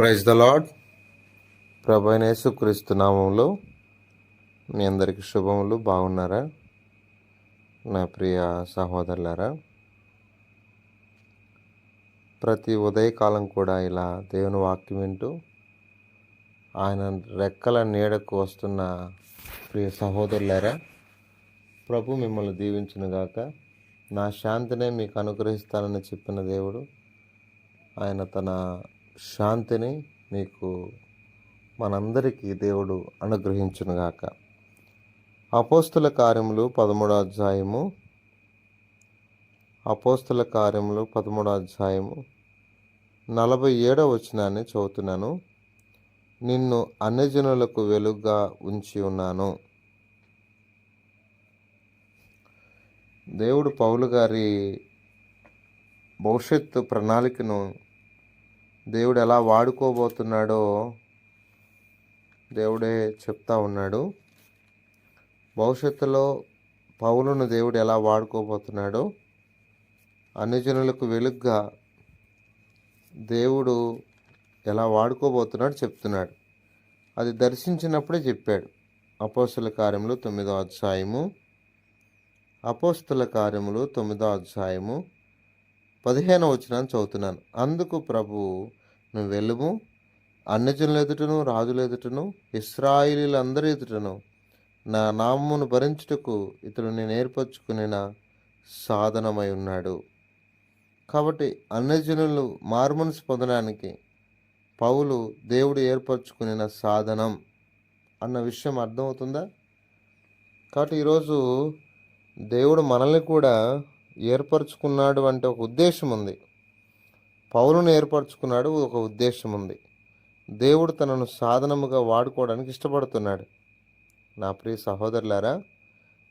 Praise the lord ప్రభైనేసు క్రీస్తు నామంలో మీ అందరికీ శుభములు. బాగున్నారా? నా ప్రియ సహోదరులారా ప్రతి ఉదయకాలం కూడా ఇలా దేవుని వాక్యం వింటూ ఆయన రెక్కల నీడకు వస్తున్న ప్రియ సహోదరులారా ప్రభు మిమ్మల్ని దీవించునుగాక నా శాంతినే మీకు అనుగ్రహిస్తానని చెప్పిన దేవుడు ఆయన తన శాంతిని మీకు మనందరికీ దేవుడు అనుగ్రహించునుగాక. అపోస్తుల కార్యములు పదమూడో అధ్యాయము. అపోస్తుల కార్యములు పదమూడో అధ్యాయము. నలభై ఏడవ వచనాన్ని చదువుతున్నాను. నిన్ను అన్యజనులకు వెలుగుగా ఉంచి ఉన్నాను. దేవుడు పౌలు గారి భవిష్యత్తు ప్రణాళికను దేవుడు ఎలా వాడుకోబోతున్నాడో దేవుడే చెప్తా ఉన్నాడు. భవిష్యత్తులో పౌలను దేవుడు ఎలా వాడుకోబోతున్నాడో అన్ని జనులకు వెలుగ్గా దేవుడు ఎలా వాడుకోబోతున్నాడు చెప్తున్నాడు. అది దర్శించినప్పుడే చెప్పాడు. అపోస్తుల కార్యములు తొమ్మిదో అధ్యాయము. అపోస్తుల కార్యములు తొమ్మిదో అధ్యాయము. పదిహేను వచ్చిన చదువుతున్నాను. అందుకు ప్రభు నువ్వు వెళ్ళము. అన్యజనుల ఎదుటను రాజుల ఎదుటను ఇస్రాయిలీలందరి ఎదుటను నా నామమును భరించుటకు ఇతడు నేను ఏర్పరచుకునిన సాధనమై ఉన్నాడు. కాబట్టి అన్యజనులు మార్మనసు పొందడానికి పౌలు దేవుడు ఏర్పరచుకునిన సాధనం అన్న విషయం అర్థమవుతుందా? కాబట్టి ఈరోజు దేవుడు మనల్ని కూడా ఏర్పరచుకున్నాడు అంటే ఒక ఉద్దేశం ఉంది. పౌరును ఏర్పరచుకున్నాడు ఒక ఉద్దేశం ఉంది. దేవుడు తనను సాధనముగా వాడుకోవడానికి ఇష్టపడుతున్నాడు. నా ప్రియ సహోదరులారా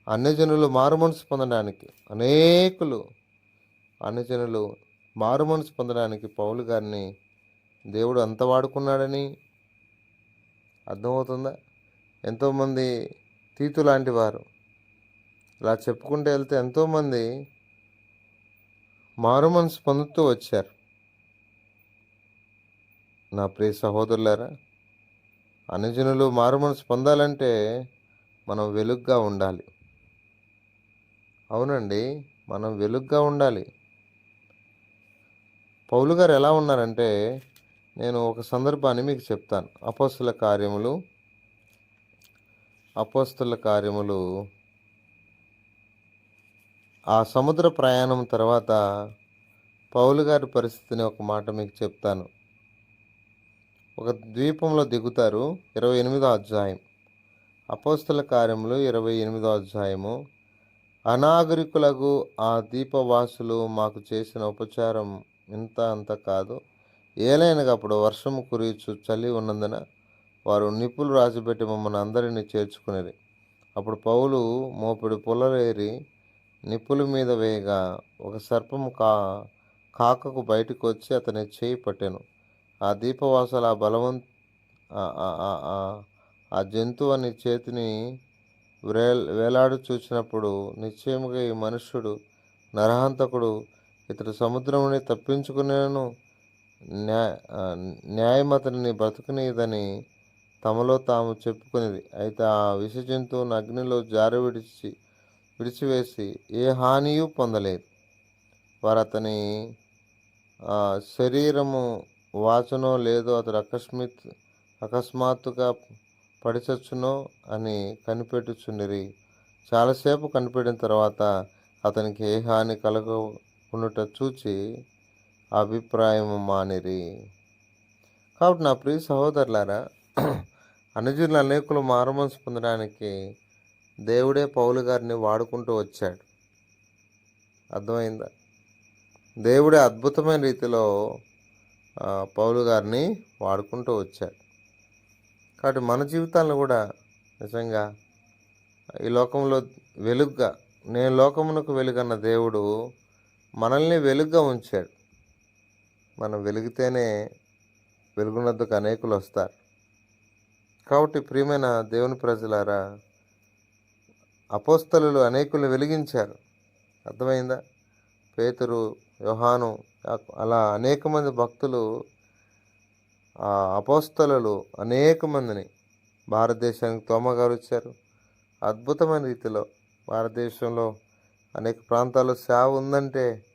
అన్యజనులు మారుమనసు పొందడానికి అనేకులు అన్యజనులు మారుమనసు పొందడానికి పౌలు గారిని దేవుడు అంత వాడుకున్నాడని అర్థమవుతుందా? ఎంతోమంది తీతు లాంటి వారు. ఇలా చెప్పుకుంటూ వెళ్తే ఎంతోమంది మారుమనసు పొందుతూ వచ్చారు. నా ప్రియ సహోదరులారా అనుజనులు మారుమనసు పొందాలంటే మనం వెలుగ్గా ఉండాలి. అవునండి మనం వెలుగ్గా ఉండాలి. పౌలు గారు ఎలా ఉన్నారంటే నేను ఒక సందర్భాన్ని మీకు చెప్తాను. అపోస్తుల కార్యములు అపోస్తుల కార్యములు ఆ సముద్ర ప్రయాణం తర్వాత పౌలు గారి పరిస్థితిని ఒక మాట మీకు చెప్తాను. ఒక ద్వీపంలో దిగుతారు ఇరవై ఎనిమిదో అధ్యాయం. అపోస్తుల కార్యములు ఇరవై ఎనిమిదో అధ్యాయము. అనాగరికులకు ఆ దీపవాసులు మాకు చేసిన ఉపచారం ఇంత అంత కాదు. ఏలైనగా అప్పుడు వర్షం కురిచు చలి ఉన్నందున వారు నిప్పులు రాసిపెట్టి మమ్మల్ని అందరినీ చేర్చుకునేది. అప్పుడు పౌలు మోపిడి పుల్లరేరి నిప్పుల మీద వేయగా ఒక సర్పము కా కాకకు బయటకు వచ్చి అతని చేయి పట్టాను. ఆ దీపవాసల బలవం బలవంత ఆ- జంతువు అని చేతిని వేల్ వేలాడు చూసినప్పుడు నిశ్చయముగా ఈ మనుష్యుడు నరహంతకుడు ఇతడు సముద్రముని తప్పించుకునేను న్యాయ ఆ, న్యాయమతని బ్రతుకునేదని తమలో తాము చెప్పుకునేది. అయితే ఆ విష జంతువును అగ్నిలో జారి విడిచి విడిచివేసి ఏ హానియు పొందలేదు. వారు అతని ఆ, శరీరము వాచనో లేదో అతడు అకస్మిత్ అకస్మాత్తుగా పడిచచ్చునో అని కనిపెట్టుచుండిరి. చాలాసేపు కనిపెట్టిన తర్వాత అతనికి ఏ హాని కలగకుండుట చూచి అభిప్రాయము మానిరి. కాబట్టి నా ప్రియ సహోదరులారా అనుజులు అనేకులు మారుమనసు పొందడానికి దేవుడే పౌలు గారిని వాడుకుంటూ వచ్చాడు. అర్థమైందా? దేవుడే అద్భుతమైన రీతిలో పౌలు గారిని వాడుకుంటూ వచ్చాడు. కాబట్టి మన జీవితాలను కూడా నిజంగా ఈ లోకంలో వెలుగ్గా నేను లోకమునకు వెలుగన్న దేవుడు మనల్ని వెలుగ్గా ఉంచాడు. మనం వెలిగితేనే వెలుగునద్దుకు అనేకులు వస్తారు. కాబట్టి ప్రియమైన దేవుని ప్రజలారా అపోస్తలు అనేకులు వెలిగించారు. అర్థమైందా? పేతురు యోహాను అలా అనేక మంది భక్తులు ఆ అపోస్తలు అనేక మందిని భారతదేశానికి తోమగారు వచ్చారు అద్భుతమైన రీతిలో భారతదేశంలో అనేక ప్రాంతాల్లో సేవ ఉందంటే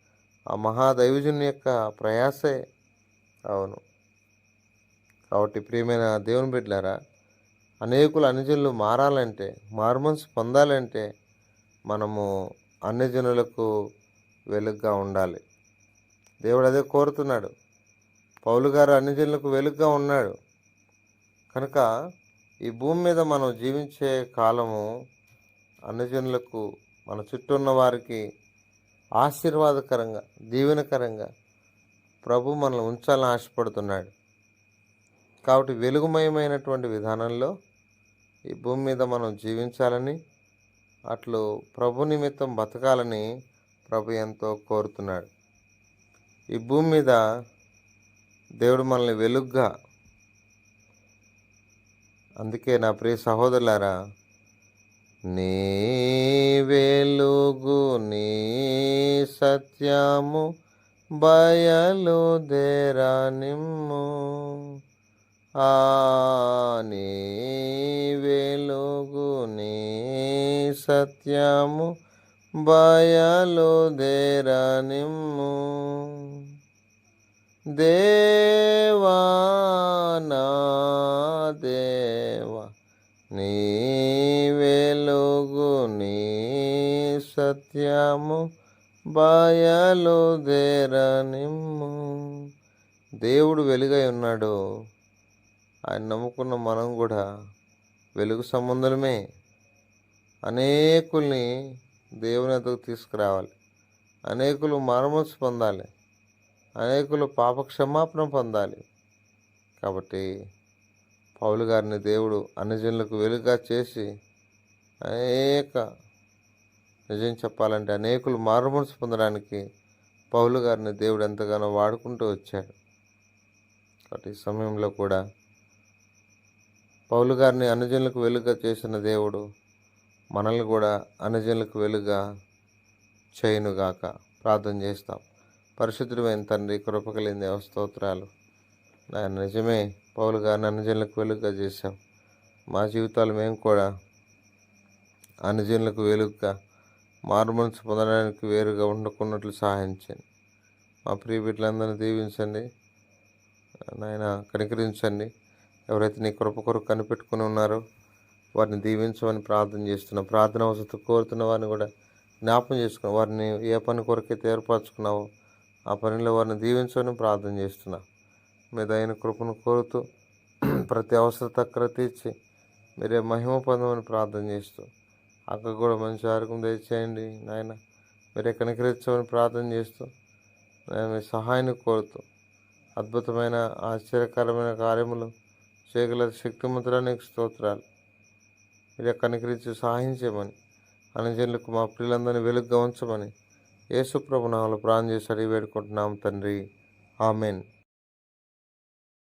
ఆ మహాదైవజుని యొక్క ప్రయాసే. అవును. కాబట్టి ప్రియమైన దేవుని బిడ్డారా అనేకులు అన్యజనులు మారాలంటే మార్మన్స్ పొందాలంటే మనము అన్యజనులకు వెలుగుగా ఉండాలి. దేవుడు అదే కోరుతున్నాడు. పౌలు గారు అన్యజనులకు వెలుగుగా ఉన్నాడు. కనుక ఈ భూమి మీద మనం జీవించే కాలము అన్యజనులకు మన చుట్టూ ఉన్న వారికి ఆశీర్వాదకరంగా దీవెనకరంగా ప్రభు మనల్ని ఉంచాలని ఆశపడుతున్నాడు. కాబట్టి వెలుగుమయమైనటువంటి విధానంలో ఈ భూమి మీద మనం జీవించాలని అట్లు ప్రభు నిమిత్తం బతకాలని ప్రభు ఎంతో కోరుతున్నాడు. ఈ భూమి మీద దేవుడు మనల్ని వెలుగ్గా అందుకే నా ప్రియ సహోదరులారా నీ వెలుగు నీ సత్యము బయలు సత్యము బయలుదేరా నిమ్ము దేవానా దేవా నీ వెలుగు నీ సత్యము బయలుదేరా నిమ్ము దేవుడు వెలుగై ఉన్నాడు. ఆయన నమ్ముకున్న మనం కూడా వెలుగు సంబంధమే అనేకుల్ని దేవుని ఎదుగు తీసుకురావాలి. అనేకులు మారుమూసు పొందాలి. అనేకులు పాపక్షమాపణ పొందాలి. కాబట్టి పౌలు గారిని దేవుడు అన్యజనులకు వెలుగుగా చేసి అనేక నిజం చెప్పాలంటే అనేకులు మారుమనసు పొందడానికి పౌలు గారిని దేవుడు ఎంతగానో వాడుకుంటూ వచ్చాడు. కాబట్టి ఈ సమయంలో కూడా పౌలు గారిని అనుజనులకు వెలుగుగా చేసిన దేవుడు మనల్ని కూడా అనుజనులకు వెలుగా చేయునుగాక ప్రార్థన చేస్తాం. పరిశుద్ధమైన తండ్రి కృపకలింది దేవ నాయన నిజమే పౌలు గారిని అనుజనులకు వెలుగుగా చేశాం. మా జీవితాలు మేము కూడా అనుజనులకు వెలుగుగా మార్మన్స్ పొందడానికి వేరుగా ఉండకున్నట్లు సహాయించండి. మా ప్రియ బిడ్డలందరినీ దీవించండి. నాయన కనికరించండి. ఎవరైతే నీ కృప కొరకు కనిపెట్టుకుని ఉన్నారో వారిని దీవించమని ప్రార్థన చేస్తున్నాం. ప్రార్థన అవసరం కోరుతున్న వారిని కూడా జ్ఞాపం చేసుకున్న. వారిని ఏ పని కొరకైతే ఏర్పరచుకున్నావో ఆ పనిలో వారిని దీవించమని ప్రార్థన చేస్తున్నా. మీ దైన కృపను కోరుతూ ప్రతి అవసరత అక్కడ తీర్చి మీరే మహిమ పొందమని ప్రార్థన చేస్తూ అక్కడ కూడా మంచి ఆరోగ్యం దయచేయండి నాయన. మీరే కనికరించమని ప్రార్థన చేస్తూ నేను మీ సహాయాన్ని కోరుతూ అద్భుతమైన ఆశ్చర్యకరమైన కార్యములు చేయగల శక్తిమంతుడానికి స్తోత్రాలు. మీరు కనికరించి సహాయం చేయమని అనుజనులకు మా పిల్లలందరినీ వెలుగు ఉంచమని యేసుప్రభు నామలు ప్రాణం చేసి అడిగి వేడుకుంటున్నాం తండ్రి. ఆమెన్.